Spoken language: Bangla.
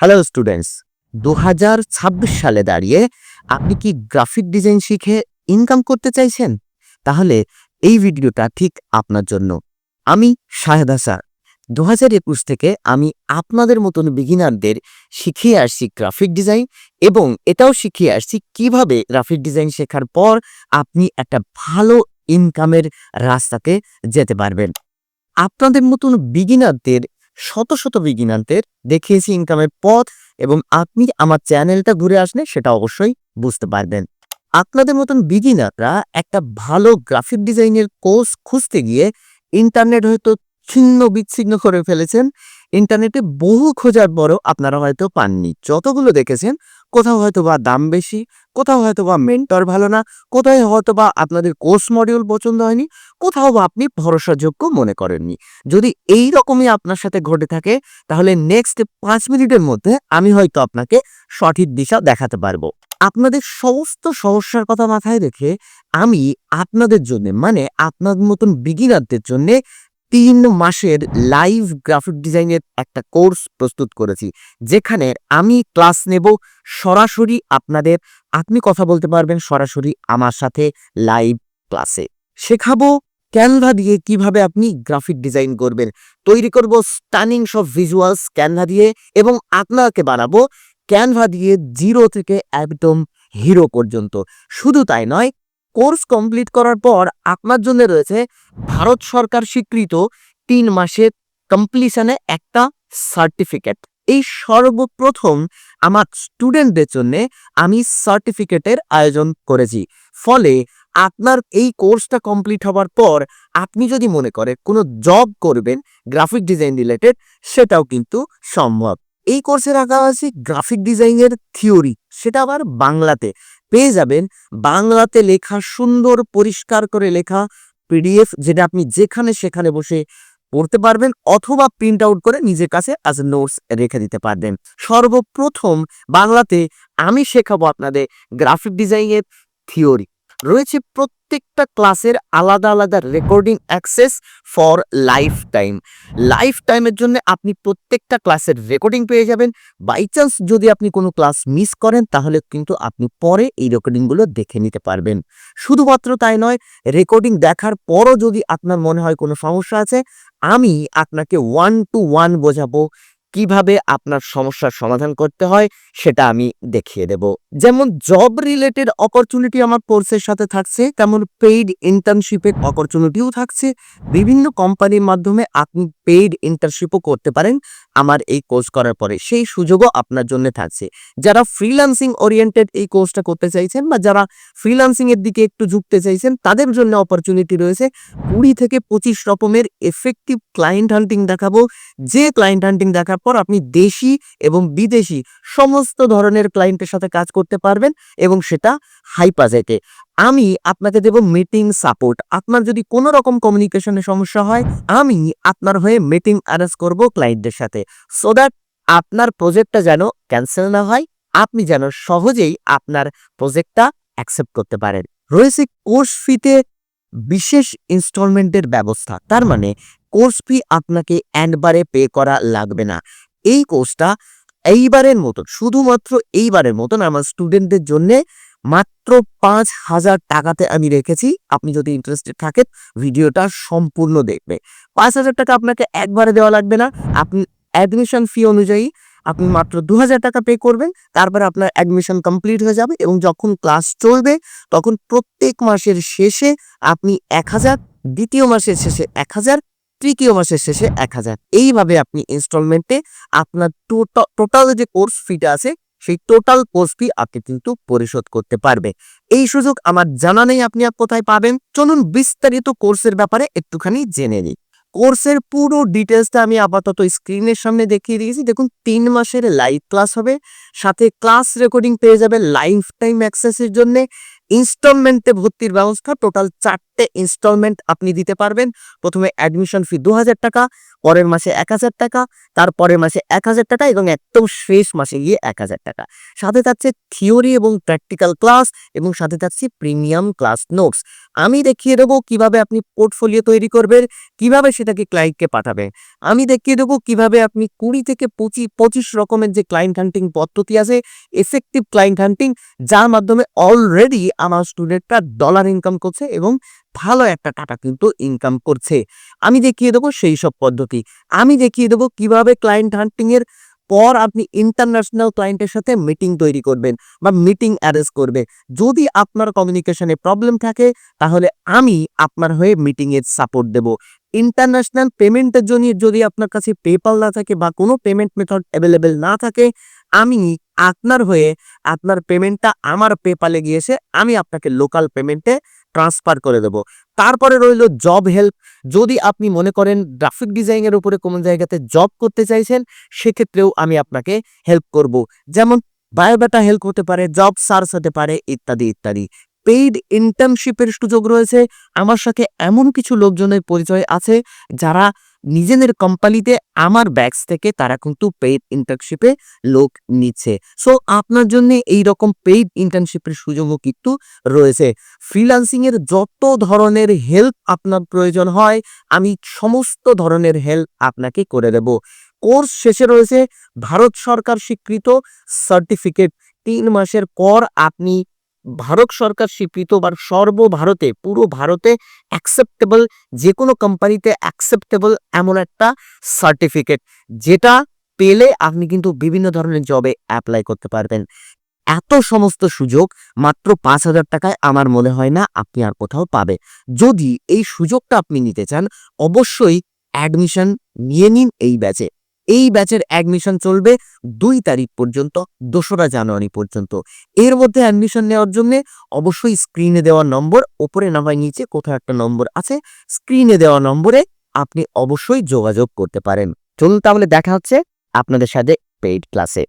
হ্যালো স্টুডেন্টস দু হাজার ছাব্বিশ সালে দাঁড়িয়ে আপনি কি গ্রাফিক ডিজাইন শিখে ইনকাম করতে চাইছেন? তাহলে এই ভিডিওটা ঠিক আপনার জন্য। আমি শাহেদ স্যার। দু একুশ থেকে আমি আপনাদের মতন বিগিনারদের শিখিয়ে আসছি গ্রাফিক ডিজাইন এবং এটাও শিখিয়ে আসছি কীভাবে গ্রাফিক ডিজাইন শেখার পর আপনি একটা ভালো ইনকামের রাস্তাতে যেতে পারবেন। আপনাদের মতন বিগিনারদের শত শত বিগিনারদের দেখিয়েছি ইনকামের পথ এবং আপনি আমার চ্যানেলটা ঘুরে আসলে সেটা অবশ্যই বুঝতে পারবেন। আপনাদের মতন বিগিনাররা একটা ভালো গ্রাফিক ডিজাইনের কোর্স খুঁজতে গিয়ে ইন্টারনেট হয়তো ছিন্ন বিচ্ছিন্ন করে ফেলেছেন ইন্টারনেটে বহু খোঁজার পরও আপনারা হয়তো পাননি। যতগুলো দেখেছেন, কোথাও হয়তো বা দাম বেশি, কোথাও হয়তো বা মেন্টর ভালো না কোথাও হয়তো বা আপনাদের কোর্স মডিউল পছন্দ হয়নি, কোথাও বা আপনি ভরসাযোগ্য মনে করেননি। যদি এই রকমই আপনার সাথে ঘটে থাকে, তাহলে নেক্সট পাঁচ মিনিটের মধ্যে আমি হয়তো আপনাকে সঠিক দিশা দেখাতে পারব। আপনাদের সমস্ত সমস্যার কথা মাথায় রেখে আমি আপনাদের জন্য মানে আপনার মতন বিগিনারদের জন্য তিন মাসের লাইভ গ্রাফিক ডিজাইনের একটা কোর্স প্রস্তুত করেছি, যেখানে আমি ক্লাস নেব সরাসরি আপনাদের, আপনি কথা বলতে পারবেন সরাসরি আমার সাথে লাইভ ক্লাসে শেখাবো ক্যানভা দিয়ে কীভাবে আপনি গ্রাফিক ডিজাইন করবেন, তৈরি করব স্টানিং সব ভিজুয়ালস ক্যানভা দিয়ে এবং আপনাকে বানাবো ক্যানভা দিয়ে জিরো থেকে একদম হিরো পর্যন্ত। শুধু তাই নয় কোর্স কমপ্লিট করার পর আপনার জন্য রয়েছে ভারত সরকার স্বীকৃত তিন মাসের কমপ্লিশনে একটা সার্টিফিকেট এই সর্বপ্রথম আমার স্টুডেন্টদের জন্য আমি সার্টিফিকেটের আয়োজন করেছি। ফলে আপনার এই কোর্সটা কমপ্লিট হওয়ার পর আপনি যদি মনে করেন কোনো জব করবেন গ্রাফিক ডিজাইন রিলেটেড সেটাও কিন্তু সম্ভব। এই কোর্সে রাখা আছে গ্রাফিক ডিজাইনের থিওরি সেটা আবার বাংলাতে। পেয়ে যাবেন বাংলাতে লেখা, সুন্দর, পরিষ্কার করে লেখা পিডিএফ যেটা আপনি যেখানে সেখানে বসে পড়তে পারবেন অথবা প্রিন্ট আউট করে নিজের কাছে অ্যাজ নোটস রেখে দিতে পারবেন। সর্বপ্রথম বাংলাতে আমি শেখাবো আপনাদের গ্রাফিক ডিজাইনের থিওরি রয়েছে প্রত্যেকটা ক্লাসের আলাদা আলাদা recording access for life time life টাইমের জন্য আপনি প্রত্যেকটা ক্লাসের রেকর্ডিং পেয়ে যাবেন। বাই চান্স যদি আপনি কোনো ক্লাস মিস করেন, তাহলে কিন্তু আপনি পরে এই রেকর্ডিংগুলো দেখে নিতে পারবেন। শুধুমাত্র তাই নয় রেকর্ডিং দেখার পরও যদি আপনার মনে হয় কোনো সমস্যা আছে, আমি আপনাকে ওয়ান টু ওয়ান বোঝাবো। কীভাবে আপনার সমস্যার সমাধান করতে হয় সেটা আমি দেখিয়ে দেব। যেমন জব রিলেটেড অপরচুনিটি আমার কোর্সের সাথে থাকছে, তেমন পেইড ইন্টার্নশিপের অপরচুনিটিও থাকছে। বিভিন্ন কোম্পানির মাধ্যমে আপনি পেইড ইন্টার্নশিপও করতে পারেন আমার এই কোর্স করার পরে। সেই সুযোগও আপনার জন্য থাকছে। যারা ফ্রিল্যান্সিং ওরিয়েন্টেড এই কোর্সটা করতে চাইছেন বা যারা ফ্রিল্যান্সিং এর দিকে একটু ঝুঁকতে চাইছেন, তাদের জন্য অপরচুনিটি রয়েছে কুড়ি থেকে পঁচিশ রকমের এফেক্টিভ ক্লায়েন্ট হান্টিং দেখাবো। যে ক্লায়েন্ট হান্টিং দেখার পর আপনি দেশি এবং বিদেশি সমস্ত ধরনের ক্লায়েন্টের সাথে কাজ করতে পারবেন এবং সেটা হাই আমি আপনাকে দেব মিটিং সাপোর্ট আপনার যদি কোনো রকম কমিউনিকেশনের সমস্যা হয়, আমি আপনার হয়ে মিটিং অ্যারেঞ্জ করব ক্লায়েন্টদের সাথে। সো দ্যাট আপনার প্রজেক্টটা যেন ক্যান্সেল না হয়, আপনি যেন সহজেই আপনার প্রজেক্টটা অ্যাকসেপ্ট করতে পারেন। রয়েছে কোর্স ফিতে বিশেষ ইনস্টলমেন্টের ব্যবস্থা। তার মানে কোর্স ফি আপনাকে একবারে পে করা লাগবে না। এই কোর্সটা এইবারের মতন, শুধুমাত্র এইবারের মতন আমার স্টুডেন্টদের জন্য মাত্র পাঁচ হাজার টাকাতে আমি রেখেছি। আপনি যদি ইন্টারেস্টেড থাকেন, ভিডিওটা সম্পূর্ণ দেখবে পাঁচ হাজার টাকা আপনাকে একবারে দেওয়া লাগবে না। আপনি অ্যাডমিশন ফি অনুযায়ী আপনি মাত্র দু হাজার টাকা পে করবেন, তারপরে আপনার অ্যাডমিশন কমপ্লিট হয়ে যাবে এবং যখন ক্লাস চলবে, তখন প্রত্যেক মাসের শেষে আপনি এক হাজার, দ্বিতীয় মাসের শেষে এক হাজার তৃতীয় মাসের শেষে এক হাজার। এইভাবে আপনি ইনস্টলমেন্টে আপনার টোটাল যে কোর্স ফিটা আছে, সেই টোটাল কোর্স ফি আপনি কিন্তু পরিশোধ করতে পারবে এই সুযোগ আমার জানা নেই আপনি কোথায় পাবেন। চলুন বিস্তারিত কোর্সের ব্যাপারে একটুখানি জেনে নিই। কোর্সের পুরো ডিটেলসটা আমি আপাতত স্ক্রিনের সামনে দেখিয়ে দিয়েছি। দেখুন, তিন মাসের লাইভ ক্লাস হবে। সাথে ক্লাস রেকর্ডিং পেয়ে যাবে লাইফ টাইম অ্যাক্সেসের জন্য। ইনস্টলমেন্টে ভর্তির ব্যবস্থা, টোটাল চারটে ইনস্টলমেন্ট আপনি দিতে পারবেন। প্রথমে অ্যাডমিশন ফি দু হাজার টাকা, পরের মাসে এক হাজার টাকা, তারপরের মাসে এক হাজার টাকা এবং একদম শেষ মাসে গিয়ে এক হাজার টাকা। সাথে থাকছে থিওরি এবং প্র্যাকটিক্যাল ক্লাস এবং সাথে থাকছে প্রিমিয়াম ক্লাস নোটস আমি দেখিয়ে দেবো কীভাবে আপনি পোর্টফোলিও তৈরি করবেন, কীভাবে সেটাকে ক্লায়েন্টকে পাঠাবে আমি দেখিয়ে দেবো কীভাবে আপনি কুড়ি থেকে পঁচিশ পঁচিশ রকমের যে ক্লায়েন্ট হান্টিং পদ্ধতি আছে এফেক্টিভ ক্লায়েন্ট হান্টিং যার মাধ্যমে অলরেডি আমার স্টুডেন্টরা ডলার ইনকাম করছে এবং ভালো একটা টাকা কিন্তু ইনকাম করছে। আমি দেখিয়ে দেবো সেই সব পদ্ধতি। আমি দেখিয়ে দেবো কীভাবে ক্লায়েন্ট হান্টিং এর পর আপনি ইন্টারন্যাশনাল ক্লায়েন্টের সাথে মিটিং তৈরি করবেন বা মিটিং অ্যারেঞ্জ করবে যদি আপনার কমিউনিকেশনে প্রবলেম থাকে, তাহলে আমি আপনার হয়ে মিটিং এর সাপোর্ট দেব। ইন্টারন্যাশনাল পেমেন্টের জন্য যদি আপনার কাছে পেপাল না থাকে বা কোনো পেমেন্ট মেথড অ্যাভেলেবেল না থাকে, আমি আপনার হয়ে আপনার পেমেন্টটা আমার পেপালে গিয়েছে আমি আপনাকে লোকাল পেমেন্টে ট্রান্সফার করে দেব। তারপরে রইল জব হেল্প যদি আপনি মনে করেন গ্রাফিক ডিজাইনের উপরে কোনো জায়গাতে জব করতে চাইছেন, সেক্ষেত্রেও আমি আপনাকে হেল্প করব। যেমন বায়োডাটা হেল্প হতে পারে জব সার্চ হতে পারে, ইত্যাদি ইত্যাদি। পেইড ইন্টার্নশিপের সুযোগ রয়েছে। আমার সাথে এমন কিছু লোকজনের পরিচয় আছে, যারা নিজেদের কোম্পানিতে আমার ব্যাগস থেকে তারা কিন্তু পেইড ইন্টার্নশিপে লোক নিচ্ছে। সো আপনার জন্য এই রকম পেইড ইন্টার্নশিপের সুযোগও কিন্তু রয়েছে। ফ্রিল্যান্সিং এর যত ধরনের হেল্প আপনার প্রয়োজন হয়, আমি সমস্ত ধরনের হেল্প আপনাকে করে দেব। কোর্স শেষে রয়েছে, ভারত সরকার স্বীকৃত সার্টিফিকেট তিন মাসের পর আপনি ভারত সরকার স্বীকৃত বা সর্বভারতে পুরো ভারতে অ্যাকসেপ্টেবল যে কোনো কোম্পানিতে অ্যাকসেপ্টেবল এমন একটা সার্টিফিকেট যেটা পেলে আপনি কিন্তু বিভিন্ন ধরনের জবে অ্যাপ্লাই করতে পারবেন। এত সমস্ত সুযোগ মাত্র পাঁচ হাজার টাকায় আমার মনে হয় না আপনি আর কোথাও পাবে। যদি এই সুযোগটা আপনি নিতে চান, অবশ্যই অ্যাডমিশন নিয়ে নিন এই ব্যাচে এই ব্যাচের অ্যাডমিশন চলবে দুই তারিখ পর্যন্ত, দোসরা জানুয়ারি পর্যন্ত। এর মধ্যে অ্যাডমিশন নেওয়ার জন্য অবশ্যই স্ক্রিনে দেওয়া নম্বর, ওপরে নামায় নিচে কোথাও একটা নম্বর আছে স্ক্রিনে দেওয়া নম্বরে আপনি অবশ্যই যোগাযোগ করতে পারেন। চলুন তাহলে দেখা হচ্ছে আপনাদের সাথে পেইড ক্লাসে